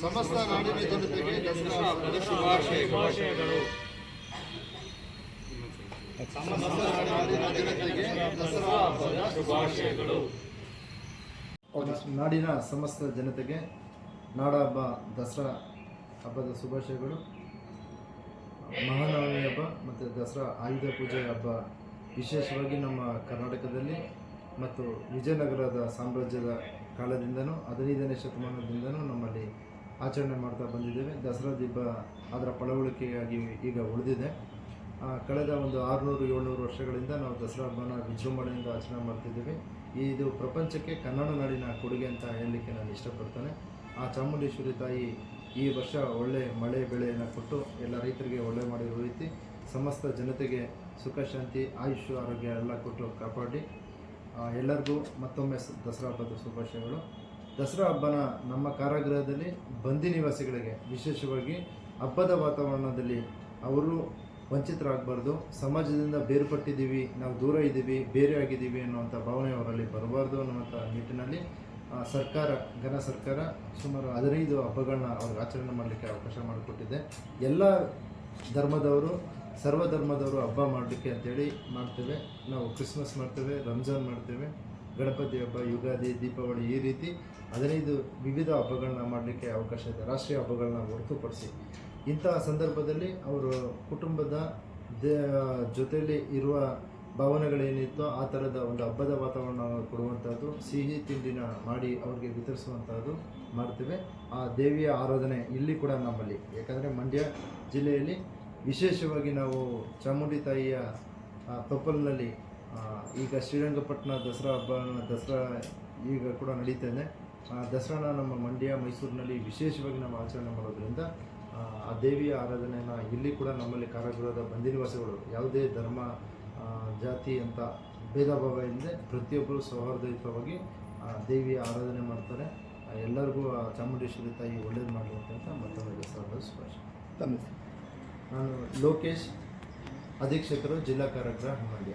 ಸಮಸ್ತ ನಾಡಿನ ಜನತೆಗೆ ದಸರಾ ಶುಭಾಶಯಗಳು ಸಮಸ್ತ ನಾಡಿನ ಜನತೆಗೆ ಶುಭಾಶಯಗಳು ನಾಡಿನ ಸಮಸ್ತ ಜನತೆಗೆ ನಾಡ ಹಬ್ಬ, ದಸರಾ ಹಬ್ಬದ ಶುಭಾಶಯಗಳು. ಮಹಾನವಮಿ ಹಬ್ಬ ಮತ್ತು ದಸರಾ ಆಯುಧ ಪೂಜೆ ಹಬ್ಬ ವಿಶೇಷವಾಗಿ ನಮ್ಮ ಕರ್ನಾಟಕದಲ್ಲಿ ಮತ್ತು ವಿಜಯನಗರದ ಸಾಮ್ರಾಜ್ಯದ ಕಾಲದಿಂದನೂ ಹದಿನೈದನೇ ಶತಮಾನದಿಂದನೂ ನಮ್ಮಲ್ಲಿ ಆಚರಣೆ ಮಾಡ್ತಾ ಬಂದಿದ್ದೇವೆ. ದಸರಾ ದೀಪ ಅದರ ಪಳವಳಿಕೆಯಾಗಿ ಈಗ ಉಳಿದಿದೆ. ಕಳೆದ ಒಂದು ಆರುನೂರು ಏಳ್ನೂರು ವರ್ಷಗಳಿಂದ ನಾವು ದಸರಾ ಹಬ್ಬನ ವಿಜೃಂಭಣೆಯಿಂದ ಆಚರಣೆ ಮಾಡ್ತಿದ್ದೀವಿ. ಇದು ಪ್ರಪಂಚಕ್ಕೆ ಕನ್ನಡ ನಾಡಿನ ಕೊಡುಗೆ ಅಂತ ಹೇಳಲಿಕ್ಕೆ ನಾನು ಇಷ್ಟಪಡ್ತೇನೆ. ಆ ಚಾಮುಂಡೇಶ್ವರಿ ತಾಯಿ ಈ ವರ್ಷ ಒಳ್ಳೆ ಮಳೆ ಬೆಳೆಯನ್ನು ಕೊಟ್ಟು ಎಲ್ಲ ರೈತರಿಗೆ ಒಳ್ಳೆ ಮಾಡಿರೋ ರೀತಿ ಸಮಸ್ತ ಜನತೆಗೆ ಸುಖ, ಶಾಂತಿ ಆಯುಷ್ ಆರೋಗ್ಯ ಎಲ್ಲ ಕೊಟ್ಟು ಕಾಪಾಡಿ. ಎಲ್ಲರಿಗೂ ಮತ್ತೊಮ್ಮೆ ದಸರಾ ಹಬ್ಬದ ಶುಭಾಶಯಗಳು. ದಸರಾ ಹಬ್ಬನ ನಮ್ಮ ಕಾರಾಗೃಹದಲ್ಲಿ ಬಂದಿ ನಿವಾಸಿಗಳಿಗೆ, ವಿಶೇಷವಾಗಿ ಹಬ್ಬದ ವಾತಾವರಣದಲ್ಲಿ ಅವರು ವಂಚಿತರಾಗಬಾರ್ದು. ಸಮಾಜದಿಂದ ಬೇರ್ಪಟ್ಟಿದ್ದೀವಿ, ನಾವು ದೂರ ಇದ್ದೀವಿ, ಬೇರೆ ಆಗಿದ್ದೀವಿ ಅನ್ನುವಂಥ ಭಾವನೆ ಅವರಲ್ಲಿ ಬರಬಾರ್ದು ಅನ್ನುವಂಥ ನಿಟ್ಟಿನಲ್ಲಿ ಸರ್ಕಾರ, ಘನ ಸರ್ಕಾರ ಸುಮಾರು ಹದಿನೈದು ಹಬ್ಬಗಳನ್ನ ಅವ್ರಿಗೆ ಆಚರಣೆ ಮಾಡಲಿಕ್ಕೆ ಅವಕಾಶ ಮಾಡಿಕೊಟ್ಟಿದೆ. ಎಲ್ಲ ಧರ್ಮದವರು, ಸರ್ವ ಧರ್ಮದವರು ಹಬ್ಬ ಮಾಡಲಿಕ್ಕೆ ಅಂತೇಳಿ ಮಾಡ್ತೇವೆ. ನಾವು ಕ್ರಿಸ್ಮಸ್ ಮಾಡ್ತೇವೆ, ರಂಜಾನ್ ಮಾಡ್ತೇವೆ. ಗಣಪತಿ ಹಬ್ಬ ಯುಗಾದಿ, ದೀಪಾವಳಿ ಈ ರೀತಿ ಹದಿನೈದು ವಿವಿಧ ಹಬ್ಬಗಳನ್ನ ಮಾಡಲಿಕ್ಕೆ ಅವಕಾಶ ಇದೆ. ರಾಷ್ಟ್ರೀಯ ಹಬ್ಬಗಳನ್ನ ಹೊರತುಪಡಿಸಿ. ಇಂತಹ ಸಂದರ್ಭದಲ್ಲಿ ಅವರು ಕುಟುಂಬದ ಜೊತೆಯಲ್ಲಿ ಇರುವ ಭಾವನೆಗಳೇನಿತ್ತೋ ಆ ಥರದ ಒಂದು ಹಬ್ಬದ ವಾತಾವರಣ ಕೊಡುವಂಥದ್ದು ಸಿಹಿ ತಿಂಡಿನ ಮಾಡಿ ಅವ್ರಿಗೆ ವಿತರಿಸುವಂಥದ್ದು ಮಾಡ್ತೇವೆ. ಆ ದೇವಿಯ ಆರಾಧನೆ ಇಲ್ಲಿ ಕೂಡ ನಮ್ಮಲ್ಲಿ. ಯಾಕಂದರೆ ಮಂಡ್ಯ ಜಿಲ್ಲೆಯಲ್ಲಿ ವಿಶೇಷವಾಗಿ ನಾವು ಚಾಮುಂಡಿ ತಾಯಿಯ ತೊಪ್ಪಲಿನಲ್ಲಿ ಈಗ ಶ್ರೀರಂಗಪಟ್ಟಣ ದಸರಾ ಹಬ್ಬ ದಸರಾ ಈಗ ಕೂಡ ನಡೀತಾ ಇದೆ. ಆ ದಸರಾನ ನಮ್ಮ ಮಂಡ್ಯ ಮೈಸೂರಿನಲ್ಲಿ ವಿಶೇಷವಾಗಿ ನಾವು ಆಚರಣೆ ಮಾಡೋದ್ರಿಂದ ಆ, ದೇವಿಯ ಆರಾಧನೆಯನ್ನು ಇಲ್ಲಿ ಕೂಡ ನಮ್ಮಲ್ಲಿ ಕಾರಾಗೃಹದ ಬಂದಿನಿವಾಸಿಗಳು ಯಾವುದೇ ಧರ್ಮ ಜಾತಿ ಅಂತ ಭೇದ ಭಾವ ಇಲ್ಲದೆ ಪ್ರತಿಯೊಬ್ಬರು ಸೌಹಾರ್ದಯುತವಾಗಿ ಆ ದೇವಿಯ ಆರಾಧನೆ ಮಾಡ್ತಾರೆ. ಎಲ್ಲರಿಗೂ ಆ ಚಾಮುಂಡೇಶ್ವರಿ ತಾಯಿ ಒಳ್ಳೇದು ಅಂತ ಮತ್ತೊಮ್ಮೆ ದಸರಾ ಸ್ಪರ್ಶ ನಾನು ಲೋಕೇಶ್ ಅಧೀಕ್ಷಕರು ಜಿಲ್ಲಾ ಕಾರಾಗೃಹ ಮಂಡ್ಯ.